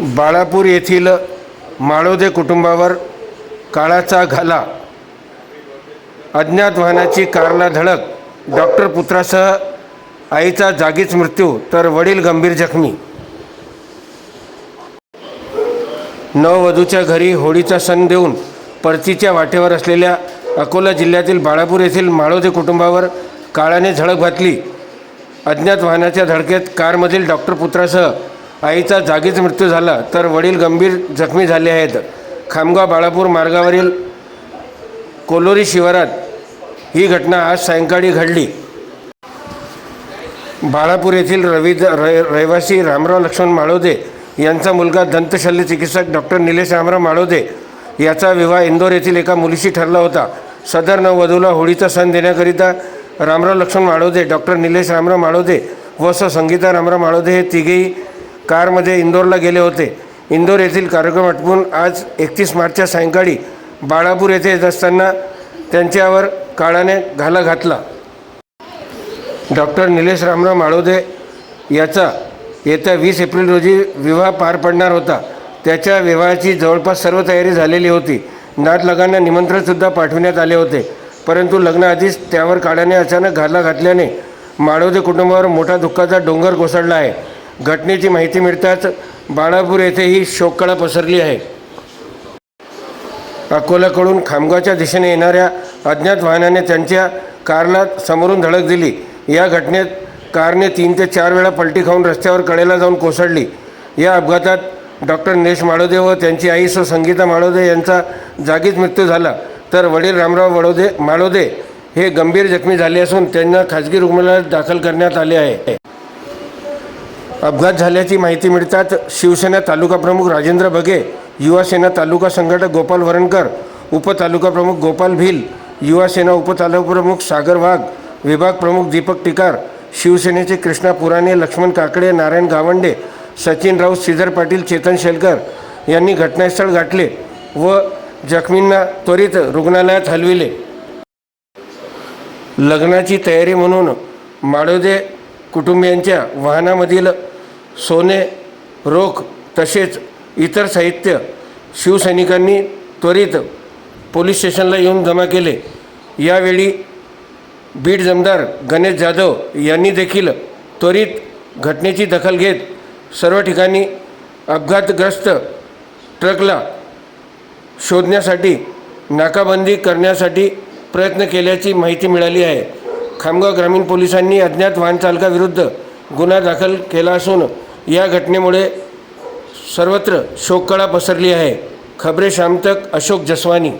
बाळापूर येथील माळोदे कुटुंबावर काळाचा घाला अज्ञात वाहनाची कारला धडक डॉक्टर पुत्रासह आईचा जागीच मृत्यू तर वडील गंभीर जखमी. नववधूच्या घरी होळीचा सण देऊन परतीच्या वाटेवर असलेल्या अकोला जिल्ह्यातील बाळापूर येथील माळोदे कुटुंबावर काळाने झळक घातली अज्ञात वाहनाच्या धडकेत कारमधील डॉक्टर पुत्रासह आईचा जागीच मृत्यू झाला तर वडील गंभीर जखमी झाले आहेत. खामगाव बाळापूर मार्गावरील कोलोरी शिवारात ही घटना आज सायंकाळी घडली. बाळापूर येथील रवी रहिवासी रामराव लक्ष्मण माळोदे यांचा मुलगा दंतशल्य चिकित्सक डॉक्टर निलेश रामराव माळोदे याचा विवाह इंदोर येथील एका मुलीशी ठरला होता. सदर नववधूला होळीचा सण देण्याकरिता रामराव लक्ष्मण माळोदे डॉक्टर निलेश रामराव माळोदे व स संगीता रामराव माळोदे हे तिघेही कारमध्ये इंदोरला गेले होते. इंदोर येथील कार्यक्रम आटपून आज एकतीस मार्चच्या सायंकाळी बाळापूर येथे येत असताना त्यांच्यावर काळाने घाला घातला. डॉक्टर निलेश रामराव माळोदे याचा येत्या वीस एप्रिल रोजी विवाह पार पडणार होता. त्याच्या विवाहाची जवळपास सर्व तयारी झालेली होती. नातलगांना निमंत्रणसुद्धा पाठविण्यात आले होते. परंतु लग्नाआधीच त्यावर काळाने अचानक घाला घातल्याने माळोदे कुटुंबावर मोठा दुःखाचा डोंगर कोसळला आहे. घटनेची माहिती मिळताच बाळापूर येथेही शोककळा पसरली आहे. अकोल्याकडून खामगावच्या दिशेने येणाऱ्या अज्ञात वाहनाने त्यांच्या कारला समोरून धडक दिली. या घटनेत कारने तीन ते चार वेळा पलटी खाऊन रस्त्यावर कडेला जाऊन कोसळली. या अपघातात डॉक्टर नेश माळोदे व त्यांची आई सो संगीता माळोदे यांचा जागीच मृत्यू झाला. तर वडील रामराव वडोदे माळोदे हे गंभीर जखमी झाले असून त्यांना खाजगी रुग्णालयात दाखल करण्यात आले आहे. अपघात झाल्याची माहिती मिळताच शिवसेना तालुका प्रमुख राजेंद्र बघे युवासेना तालुका संघटक गोपाल वरणकर उपतालुका प्रमुख गोपाल भिल युवासेना उपतालुका प्रमुख सागर वाघ विभाग प्रमुख दीपक टिकार शिवसेनेचे कृष्णा पुराणे लक्ष्मण काकडे नारायण गावंडे सचिन राऊत श्रीधर पाटील चेतन शेलकर यांनी घटनास्थळ गाठले व जखमींना त्वरित रुग्णालयात हलविले. लग्नाची तयारी म्हणून माळोदे कुटुंबियांच्या वाहनामधील सोने रोख तसेच इतर साहित्य शिवसैनिकांनी त्वरित पोलीस स्टेशनला येऊन जमा केले. यावेळी बीड जमदार गणेश जाधव यांनी देखील त्वरित घटनेची दखल घेत सर्व ठिकाणी अपघातग्रस्त ट्रकला शोधण्यासाठी नाकाबंदी करण्यासाठी प्रयत्न केल्याची माहिती मिळाली आहे. खामगाव ग्रामीण पोलिसांनी अज्ञात वाहनचालकाविरुद्ध गुन्हा दाखल केला असून या घटनेमुळे सर्वत्र शोककळा पसरली आहे. खबरे शामतक अशोक जसवानी.